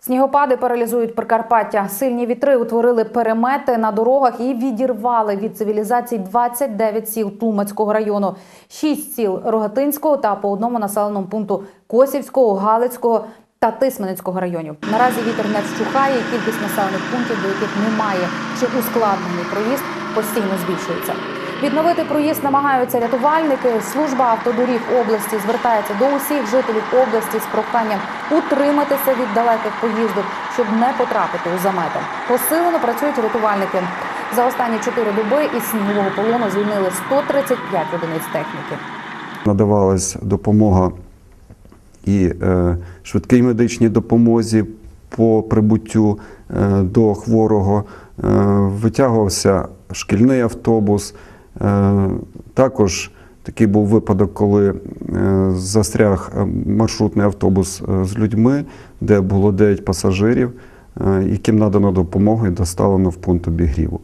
Снігопади паралізують Прикарпаття. Сильні вітри утворили перемети на дорогах і відірвали від цивілізації 29 сіл Тлумацького району, 6 сіл Рогатинського та по одному населеному пункту Косівського, Галицького та Тисменецького районів. Наразі вітер не вщухає, і кількість населених пунктів, до яких немає чи ускладнений проїзд, постійно збільшується. Відновити проїзд намагаються рятувальники. Служба автодоріг області звертається до усіх жителів області з проханням утриматися від далеких поїздок, щоб не потрапити у замети. Посилено працюють рятувальники. За останні чотири доби із снігового полону звільнили 135 одиниць техніки. надавалась допомога і е, швидкій медичній допомозі по прибуттю е, до хворого. Е, витягувався шкільний автобус. Е, також такий був випадок, коли е, застряг е, маршрутний автобус з людьми, де було 9 пасажирів, яким надано допомогу і доставлено в пункт обігріву.